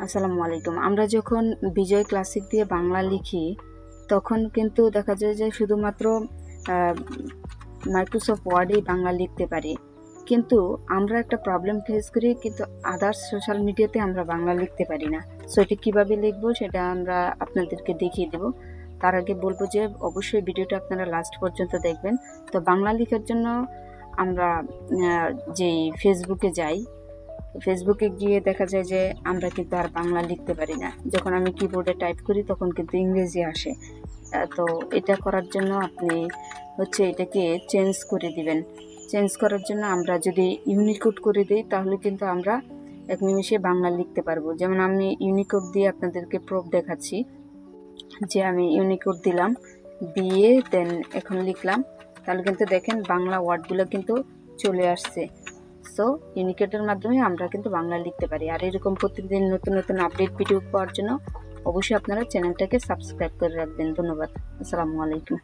আসসালামু আলাইকুম। আমরা যখন বিজয় ক্লাসিক দিয়ে বাংলা লিখি, তখন কিন্তু দেখা যায় যে শুধুমাত্র মাইক্রোসফট ওয়ার্ডেই বাংলা লিখতে পারি। কিন্তু আমরা একটা প্রবলেম ফেস করি, কিন্তু আদার্স সোশ্যাল মিডিয়াতে আমরা বাংলা লিখতে পারি না। সো এটি কীভাবে লিখব সেটা আমরা আপনাদেরকে দেখিয়ে দেব। তার আগে বলব যে, অবশ্যই ভিডিওটা আপনারা লাস্ট পর্যন্ত দেখবেন। তো বাংলা লেখার জন্য আমরা যেই ফেসবুকে যাই ফেসবুকে গিয়ে দেখা যায় যে আমরা কিন্তু আর বাংলা লিখতে পারি না। যখন আমি কিবোর্ডে টাইপ করি, তখন কিন্তু ইংরেজি আসে। তো এটা করার জন্য আপনি হচ্ছে এটাকে চেঞ্জ করে দিবেন। চেঞ্জ করার জন্য আমরা যদি ইউনিকোড করে দিই, তাহলে কিন্তু আমরা এক নিমিষে বাংলা লিখতে পারব। যেমন আমি ইউনিকোড দিয়ে আপনাদেরকে প্রুফ দেখাচ্ছি যে আমি ইউনিকোড দিলাম, দিয়ে দেন এখন লিখলাম। তাহলে কিন্তু দেখেন বাংলা ওয়ার্ডগুলো কিন্তু চলে আসছে। সো ইউনিকেটের মাধ্যমে আমরা কিন্তু বাংলা লিখতে পারি। আর এরকম প্রতিদিন নতুন নতুন আপডেট ভিডিও পাওয়ার জন্য অবশ্যই আপনারা চ্যানেলটাকে সাবস্ক্রাইব করে রাখবেন। ধন্যবাদ। আসসালামু আলাইকুম।